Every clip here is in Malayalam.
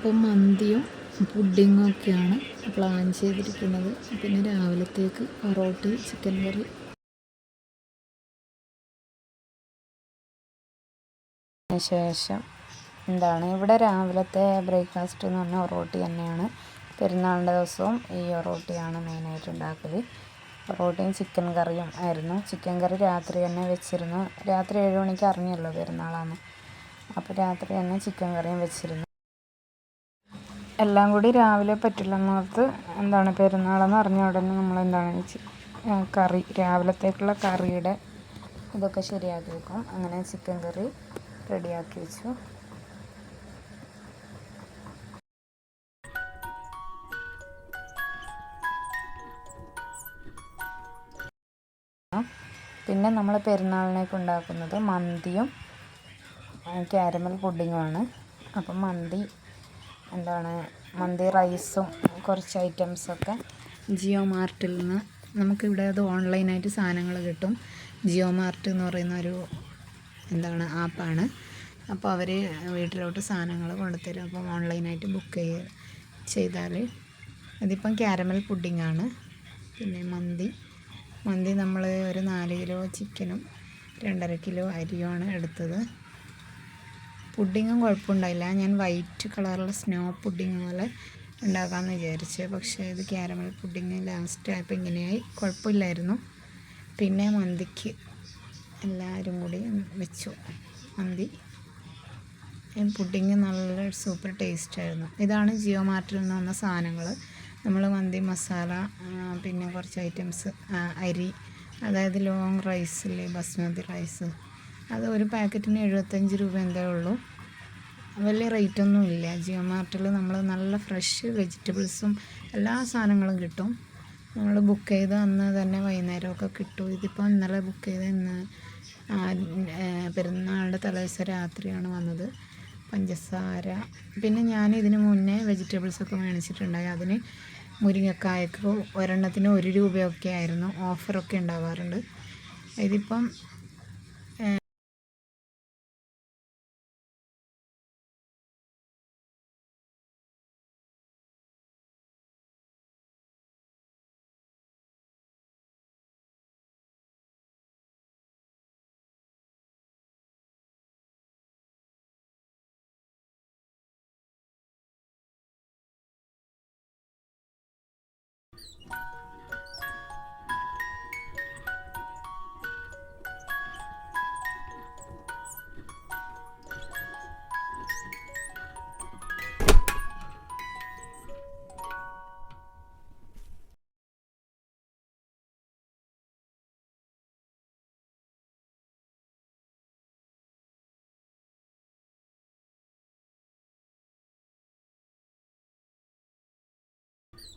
ഇപ്പം മന്തിയും പുഡിങ്ങും ഒക്കെയാണ് പ്ലാൻ ചെയ്തിരിക്കുന്നത്. പിന്നെ രാവിലത്തേക്ക് പൊറോട്ട ചിക്കൻ കറി. ശേഷം എന്താണ്? ഇവിടെ രാവിലത്തെ ബ്രേക്ക്ഫാസ്റ്റ് എന്ന് പറഞ്ഞാൽ ഒറോട്ടി തന്നെയാണ്. പെരുന്നാളിന്റെ ദിവസവും ഈ ഒറോട്ടിയാണ് മെയിനായിട്ട് ഉണ്ടാക്കൽ ഒറോട്ടിയും ചിക്കൻ കറിയും ആയിരുന്നു. ചിക്കൻ കറി രാത്രി തന്നെ വെച്ചിരുന്നു. രാത്രി ഏഴ് മണിക്ക് അറിഞ്ഞല്ലോ പെരുന്നാളാണ്. അപ്പോൾ രാത്രി തന്നെ ചിക്കൻ കറിയും വെച്ചിരുന്നു. എല്ലാം കൂടി രാവിലെ പറ്റില്ല. എന്നോർത്ത് എന്താണ് പെരുന്നാളെന്ന് അറിഞ്ഞ ഉടനെ നമ്മൾ എന്താണ് കറി രാവിലത്തേക്കുള്ള കറിയുടെ ഇതൊക്കെ ശരിയാക്കി വെക്കും. അങ്ങനെ ചിക്കൻ കറി റെഡിയാക്കി വെച്ചു. പിന്നെ നമ്മൾ പെരുന്നാളിനേക്ക് ഉണ്ടാക്കുന്നത് മന്തിയും ക്യാരമൽ പുഡിങ്ങുമാണ് അപ്പം മന്തി എന്താണ് മന്തി റൈസും കുറച്ച് ഐറ്റംസൊക്കെ ജിയോ മാർട്ടിൽ നിന്ന്. നമുക്കിവിടെ അത് ഓൺലൈനായിട്ട് സാധനങ്ങൾ കിട്ടും. ജിയോ മാർട്ട് എന്ന് പറയുന്ന ഒരു എന്താണ് ആപ്പാണ്. അപ്പോൾ അവർ വീട്ടിലോട്ട് സാധനങ്ങൾ കൊണ്ടുത്തരും അപ്പം ഓൺലൈനായിട്ട് ബുക്ക് ചെയ്താൽ ഇതിപ്പം ക്യാരമൽ പുഡിങ്ങാണ് പിന്നെ മന്തി. മന്തി നമ്മൾ ഒരു നാല് കിലോ ചിക്കനും രണ്ടര കിലോ അരിയുമാണ് എടുത്തത്. പുഡിങ്ങും കുഴപ്പമുണ്ടായില്ല. ഞാൻ വൈറ്റ് കളറുള്ള സ്നോ പുഡിങ് പോലെ ഉണ്ടാക്കാമെന്ന് വിചാരിച്ചു. പക്ഷേ ഇത് ക്യാരമൽ പുഡിങ് ലാസ്റ്റ് ആയപ്പോൾ ഇങ്ങനെയായി. കുഴപ്പമില്ലായിരുന്നു. പിന്നെ മന്തിക്ക് എല്ലാവരും കൂടി വെച്ചു. മന്തി. പുഡിങ് നല്ല സൂപ്പർ ടേസ്റ്റായിരുന്നു ഇതാണ് ജിയോ മാർട്ടിൽ നിന്ന് വന്ന സാധനങ്ങൾ. നമ്മൾ മന്തി മസാല പിന്നെ കുറച്ച് ഐറ്റംസ് അരി അതായത് ലോങ് റൈസില്ലേ ബസ്മതി റൈസ് അത് ഒരു പാക്കറ്റിന് എഴുപത്തഞ്ച് രൂപ എന്തേ ഉള്ളൂ. വലിയ റേറ്റൊന്നും ഇല്ല. ജിയോ മാർട്ടിൽ നമ്മൾ നല്ല ഫ്രഷ് വെജിറ്റബിൾസും എല്ലാ സാധനങ്ങളും കിട്ടും. നമ്മൾ ബുക്ക് ചെയ്ത് അന്ന് തന്നെ വൈകുന്നേരമൊക്കെ കിട്ടും. ഇതിപ്പോൾ ഇന്നലെ ബുക്ക് ചെയ്ത് ഇന്ന് പെരുന്നാളുടെ തലേദിവസം രാത്രിയാണ് വന്നത്. പഞ്ചസാര. പിന്നെ ഞാൻ ഇതിന് മുന്നേ വെജിറ്റബിൾസൊക്കെ മേടിച്ചിട്ടുണ്ടായി. അതിന് മുരിങ്ങക്കായക്ക് ഒരെണ്ണത്തിന് ഒരു രൂപയൊക്കെ ആയിരുന്നു ഓഫറൊക്കെ ഉണ്ടാവാറുണ്ട്. ഇതിപ്പം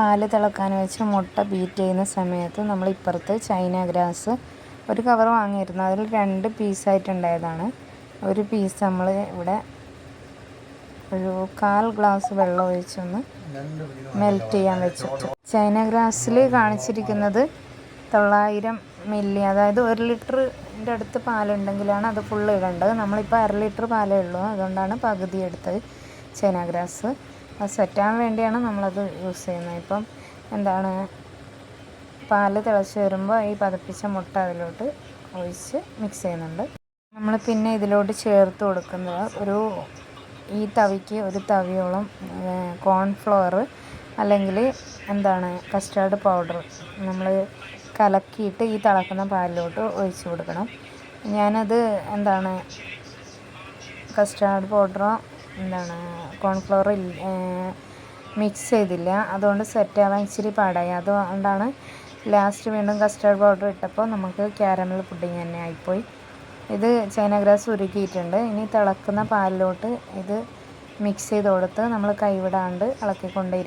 പാൽ തിളക്കാൻ വെച്ച് മുട്ട ബീറ്റ് ചെയ്യുന്ന സമയത്ത് നമ്മൾ ഇപ്പുറത്ത് ചൈന ഗ്രാസ് ഒരു കവർ വാങ്ങിയിരുന്നു. അതിൽ രണ്ട് പീസായിട്ടുണ്ടായതാണ് ഒരു പീസ് നമ്മൾ ഇവിടെ ഒരു കാൽ ഗ്ലാസ് വെള്ളം ഒഴിച്ചൊന്ന് മെൽറ്റ് ചെയ്യാൻ വെച്ചിട്ട്. ചൈന ഗ്രാസിൽ കാണിച്ചിരിക്കുന്നത് തൊള്ളായിരം മില്ലി അതായത് ഒരു ലിറ്ററിന്റെ അടുത്ത് പാലുണ്ടെങ്കിലാണ് അത് ഫുള്ള് ഇടേണ്ടത്. നമ്മളിപ്പോൾ അര ലിറ്റർ പാലേ ഉള്ളൂ. അതുകൊണ്ടാണ് പകുതി എടുത്തത് ചൈന ഗ്രാസ് അത് സെറ്റാൻ വേണ്ടിയാണ് നമ്മളത് യൂസ് ചെയ്യുന്നത്. ഇപ്പം എന്താണ്? പാൽ തിളച്ച് വരുമ്പോൾ ഈ പതപ്പിച്ച മുട്ട അതിലോട്ട് ഒഴിച്ച് മിക്സ് ചെയ്യുന്നുണ്ട്. നമ്മൾ പിന്നെ ഇതിലോട്ട് ചേർത്ത് കൊടുക്കുന്നത് ഒരു ഈ തവിക്ക് ഒരു തവിയോളം കോൺഫ്ലവർ അല്ലെങ്കിൽ എന്താണ്? കസ്റ്റാർഡ് പൗഡർ നമ്മൾ കലക്കിയിട്ട് ഈ തിളക്കുന്ന പാലിലോട്ട് ഒഴിച്ച് കൊടുക്കണം. ഞാനത് എന്താണ്? കസ്റ്റാർഡ് പൗഡറോ എന്താണ് കോൺഫ്ലവർ മിക്സ് ചെയ്തില്ല. അതുകൊണ്ട് സെറ്റ് ആവാൻ ഇച്ചിരി പാടായി. അതുകൊണ്ടാണ് ലാസ്റ്റ് വീണ്ടും കസ്റ്റാർഡ് പൗഡർ ഇട്ടപ്പോൾ നമുക്ക് ക്യാരമൽ പുഡിങ് തന്നെ ആയിപ്പോയി. ഇത് ചൈന ഗ്രാസ് ഉരുക്കിയിട്ടുണ്ട്. ഇനി തിളക്കുന്ന പാലിലോട്ട് ഇത് മിക്സ് ചെയ്ത് കൊടുത്ത് നമ്മൾ കൈവിടാണ്ട് ഇളക്കിക്കൊണ്ടേ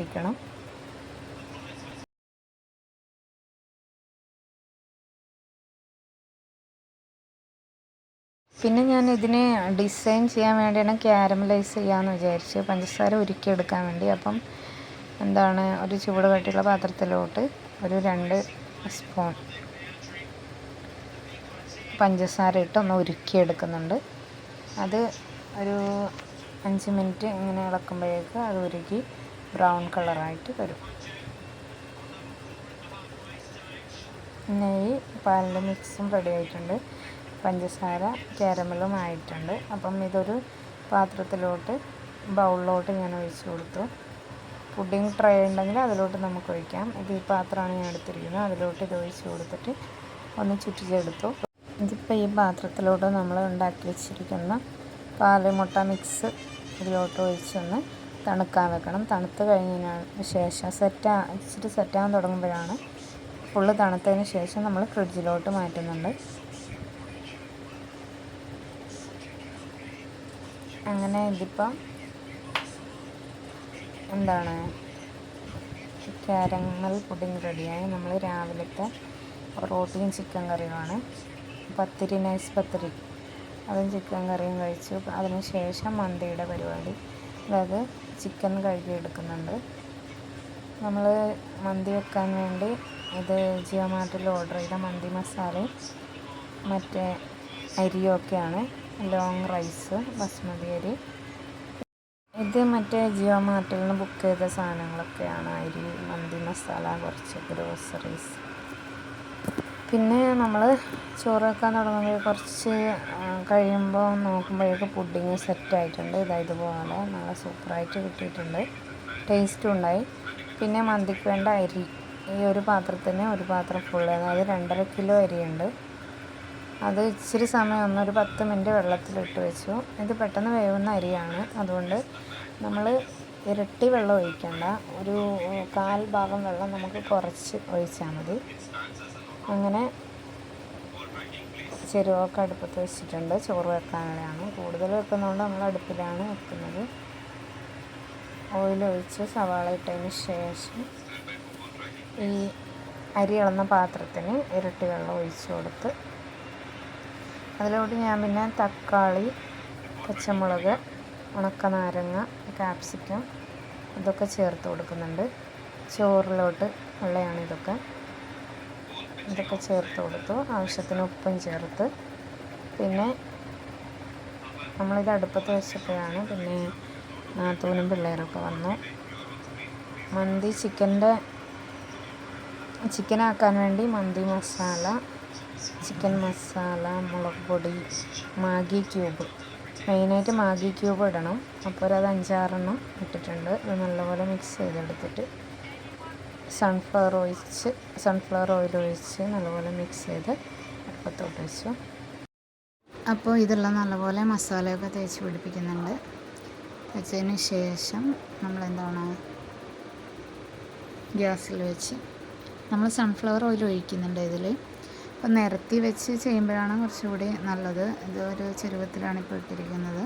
പിന്നെ ഞാൻ ഇതിനെ ഡിസൈൻ ചെയ്യാൻ വേണ്ടിയാണ് ക്യാരമലൈസ് ചെയ്യാമെന്ന് വിചാരിച്ചു പഞ്ചസാര ഉരുക്കിയെടുക്കാൻ വേണ്ടി. അപ്പം എന്താണ് ഒരു ചൂട് കട്ടിയുള്ള പാത്രത്തിലോട്ട് ഒരു രണ്ട് സ്പൂൺ പഞ്ചസാര ഇട്ട് ഒന്ന് ഉരുക്കിയെടുക്കുന്നുണ്ട്. അത് ഒരു അഞ്ച് മിനിറ്റ് ഇങ്ങനെ ഇളക്കുമ്പോഴേക്ക് അത് ഉരുക്കി ബ്രൗൺ കളറായിട്ട് വരും. നെയ്യ് പാലിന്റെ മിക്സും റെഡി ആയിട്ടുണ്ട്. പഞ്ചസാര കാരമലും ആയിട്ടുണ്ട്. അപ്പം ഇതൊരു പാത്രത്തിലോട്ട് ബൗളിലോട്ട് ഞാൻ ഒഴിച്ച് കൊടുത്തു. പുഡിംഗ് ട്രേ ഉണ്ടെങ്കിൽ അതിലോട്ട് നമുക്ക് ഒഴിക്കാം. ഇത് ഈ പാത്രമാണ് ഞാൻ എടുത്തിരിക്കുന്നത്. അതിലോട്ട് ഇത് ഒഴിച്ച് കൊടുത്തിട്ട് ഒന്ന് ചുറ്റിച്ചെടുത്തു. ഇതിപ്പോൾ ഈ പാത്രത്തിലോട്ട് നമ്മൾ ഉണ്ടാക്കി വെച്ചിരിക്കുന്ന പാൽ മുട്ട മിക്സ് ഇതിലോട്ട് ഒഴിച്ചൊന്ന് തണുക്കാൻ വെക്കണം. തണുത്ത് കഴിഞ്ഞതിന് ശേഷം സെറ്റാ ഇച്ചിരി സെറ്റാകാൻ തുടങ്ങുമ്പോഴാണ്. ഫുള്ള് തണുത്തതിന് ശേഷം നമ്മൾ ഫ്രിഡ്ജിലോട്ട് മാറ്റുന്നുണ്ട്. അങ്ങനെ ഇതിപ്പം? എന്താണ്? കാരമൽ പുഡിംഗ് റെഡിയായി. നമ്മൾ രാവിലത്തെ റോട്ടിയും ചിക്കൻ കറിയുമാണ്. പത്തിരി നൈസ് പത്തിരി. അതും ചിക്കൻ കറിയും കഴിച്ചു. അതിന് ശേഷം മന്തിയുടെ പരിപാടി. അതായത് ചിക്കൻ കഴുകിയെടുക്കുന്നുണ്ട്. നമ്മൾ മന്തി വെക്കാൻ വേണ്ടി ഇത് ജിയോ ഓർഡർ ചെയ്ത മന്തി മസാലയും മറ്റേ അരിയൊക്കെയാണ് ലോങ് റൈസ് ബസ്മതി അരി. ഇത് മറ്റേ ജിയോ മാർട്ടിൽ നിന്ന് ബുക്ക് ചെയ്ത സാധനങ്ങളൊക്കെയാണ് അരി മന്തി മസാല കുറച്ച് ഗ്രോസറീസ് പിന്നെ നമ്മൾ ചോറ് വെക്കാൻ തുടങ്ങുമ്പോൾ കുറച്ച് കഴിയുമ്പോൾ നോക്കുമ്പോഴേക്ക് പുഡിങ് സെറ്റായിട്ടുണ്ട് ഇതാ ഇതുപോലെ നല്ല സൂപ്പറായിട്ട് കിട്ടിയിട്ടുണ്ട്. ടേസ്റ്റും ഉണ്ടായി. പിന്നെ മന്തിക്ക് വേണ്ട അരി. ഈ ഒരു പാത്രത്തിന് ഒരു പാത്രം ഫുള്ള് അതായത് രണ്ടര കിലോ അരിയുണ്ട്. അത് ഇച്ചിരി സമയം ഒന്നൊരു പത്ത് മിനിറ്റ് വെള്ളത്തിലിട്ട് വെച്ചു. ഇത് പെട്ടെന്ന് വേവുന്ന അരിയാണ്. അതുകൊണ്ട് നമ്മൾ ഇരട്ടി വെള്ളം ഒഴിക്കണ്ട. ഒരു കാൽ ഭാഗം വെള്ളം നമുക്ക് കുറച്ച് ഒഴിച്ചാൽ മതി. അങ്ങനെ ചെരുവൊക്കെ അടുപ്പത്ത് വെച്ചിട്ടുണ്ട്. ചോറ് വെക്കാനുള്ളതാണ് കൂടുതൽ വെക്കുന്നതുകൊണ്ട് നമ്മൾ അടുപ്പിലാണ് വെക്കുന്നത്. ഓയിലൊഴിച്ച് സവാള ഇട്ടതിന് ശേഷം ഈ അരി ഇളന്ന പാത്രത്തിന് ഇരട്ടി വെള്ളം ഒഴിച്ചു കൊടുത്ത് അതിലോട്ട് ഞാൻ പിന്നെ തക്കാളി പച്ചമുളക് ഉണക്ക നാരങ്ങ കാപ്സിക്കം ഇതൊക്കെ ചേർത്ത് കൊടുക്കുന്നുണ്ട്. ചോറിലോട്ട് ഉള്ളതാണ് ഇതൊക്കെ. ഇതൊക്കെ ചേർത്ത് കൊടുത്തു. ആവശ്യത്തിന് ഉപ്പും ചേർത്ത്. പിന്നെ നമ്മളിത് അടുപ്പത്ത് വെച്ചപ്പോഴാണ് പിന്നെ നാത്തൂനും പിള്ളേരൊക്കെ വന്നു. മന്തി ചിക്കന്റെ ചിക്കനാക്കാൻ വേണ്ടി മന്തി മസാല ചിക്കൻ മസാല മുളക് പൊടി മാഗി ക്യൂബ്. മെയിനായിട്ട് മാഗി ക്യൂബ് ഇടണം. അപ്പോൾ ഒരു അത് അഞ്ചാറെണ്ണം ഇട്ടിട്ടുണ്ട്. അത് നല്ലപോലെ മിക്സ് ചെയ്തെടുത്തിട്ട് സൺഫ്ലവർ ഒഴിച്ച് സൺഫ്ലവർ ഓയിൽ ഒഴിച്ച് നല്ലപോലെ മിക്സ് ചെയ്ത് അടുപ്പത്തോട്ട് വെച്ചു. അപ്പോൾ ഇതെല്ലാം നല്ലപോലെ മസാലയൊക്കെ തേച്ച് പിടിപ്പിക്കുന്നുണ്ട്. വെച്ചതിന് ശേഷം നമ്മൾ എന്താണ് ഗ്യാസിൽ വെച്ച് നമ്മൾ സൺഫ്ലവർ ഓയിൽ ഒഴിക്കുന്നുണ്ട് ഇതിൽ അപ്പോൾ നിരത്തി വെച്ച് ചെയ്യുമ്പോഴാണ് കുറച്ചുകൂടി നല്ലത്. ഇത് ഒരു ചെരുവത്തിലാണ് ഇപ്പോൾ ഇട്ടിരിക്കുന്നത്.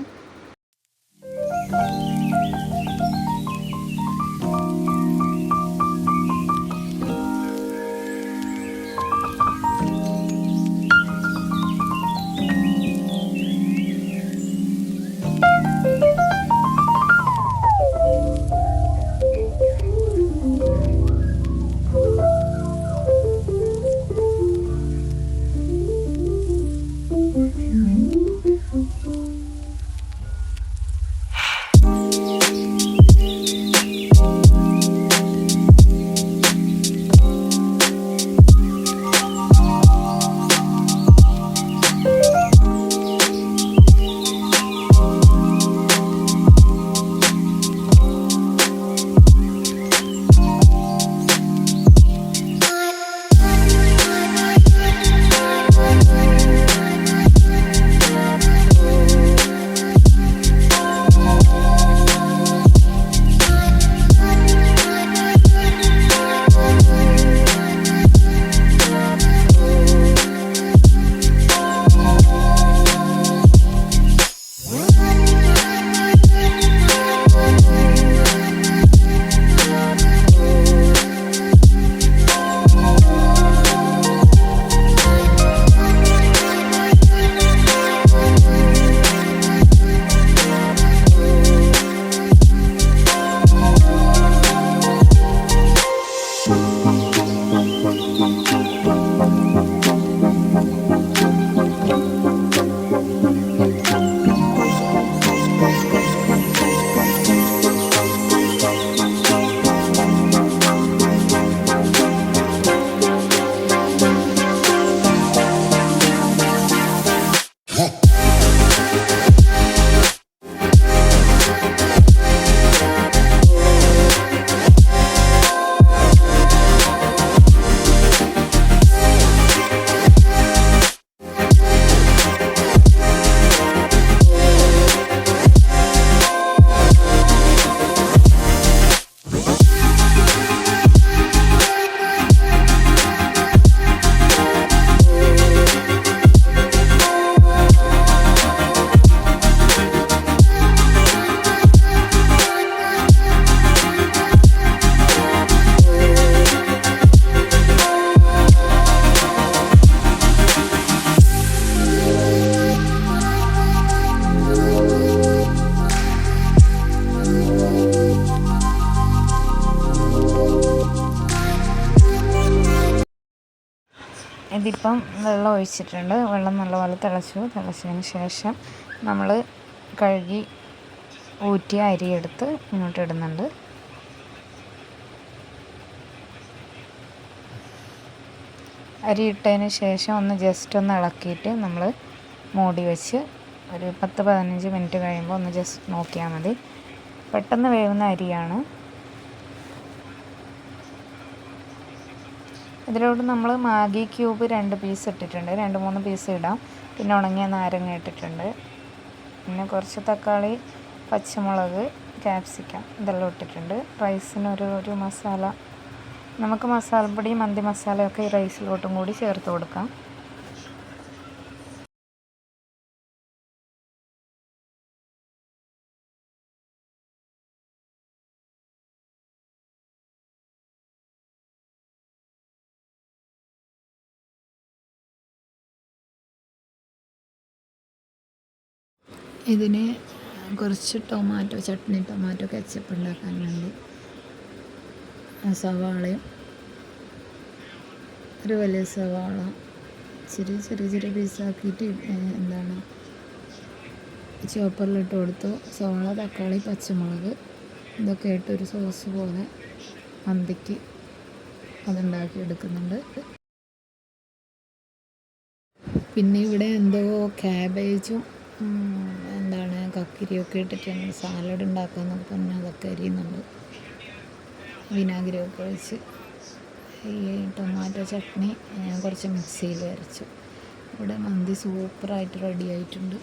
വെള്ളം ഒഴിച്ചിട്ടുണ്ട്. വെള്ളം നല്ലപോലെ തിളച്ചു. തിളച്ചതിന് ശേഷം നമ്മൾ കഴുകി ഊറ്റിയ അരിയെടുത്ത് ഇങ്ങോട്ട് ഇടുന്നുണ്ട്. അരി ഇട്ടതിന് ശേഷം ഒന്ന് ജസ്റ്റ് ഒന്ന് ഇളക്കിയിട്ട് നമ്മൾ മൂടി വെച്ച് ഒരു പത്ത് പതിനഞ്ച് മിനിറ്റ് കഴിയുമ്പോൾ ഒന്ന് ജസ്റ്റ് നോക്കിയാൽ മതി. പെട്ടെന്ന് വേവുന്ന അരിയാണ്. ഇതിലോട്ട് നമ്മൾ മാഗി ക്യൂബ് രണ്ട് പീസ് ഇട്ടിട്ടുണ്ട്. രണ്ട് മൂന്ന് പീസ് ഇടാം. പിന്നെ ഉണങ്ങിയ നാരങ്ങ ഇട്ടിട്ടുണ്ട്. പിന്നെ കുറച്ച് തക്കാളി പച്ചമുളക് ക്യാപ്സിക്കം ഇതെല്ലാം ഇട്ടിട്ടുണ്ട്. റൈസിന് ഒരു ഒരു മസാല. നമുക്ക് മസാലപ്പൊടി മന്തി മസാലയൊക്കെ ഈ റൈസിലോട്ടും കൂടി ചേർത്ത് കൊടുക്കാം. ഇതിന് കുറച്ച് ടൊമാറ്റോ ചട്നി ടൊമാറ്റോ കെച്ചപ്പ് ഉണ്ടാക്കാൻ വേണ്ടി സവാളയും ഒരു വലിയ സവാള ചെറിയ ചെറിയ ചെറിയ പീസാക്കിയിട്ട് എന്താണ് ചോപ്പറിലിട്ട് കൊടുത്തു. സവാള തക്കാളി പച്ചമുളക് ഇതൊക്കെ ഇട്ട് ഒരു സോസ് പോലെ മന്തിക്ക് അതുണ്ടാക്കി എടുക്കുന്നുണ്ട്. പിന്നെ ഇവിടെ എന്തോ ക്യാബേജും എന്താണ് കക്കിരിയൊക്കെ ഇട്ടിട്ട് സാലഡ് ഉണ്ടാക്കാമെന്നൊക്കെ പറഞ്ഞ് അതൊക്കെ അരിയുന്നുണ്ട്. വിനാഗിരിയൊക്കെ ഒഴിച്ച്. ഈ ടൊമാറ്റോ ചട്നി ഞാൻ കുറച്ച് മിക്സിയിൽ അരച്ചു. ഇവിടെ മന്തി സൂപ്പറായിട്ട് റെഡി ആയിട്ടുണ്ട്.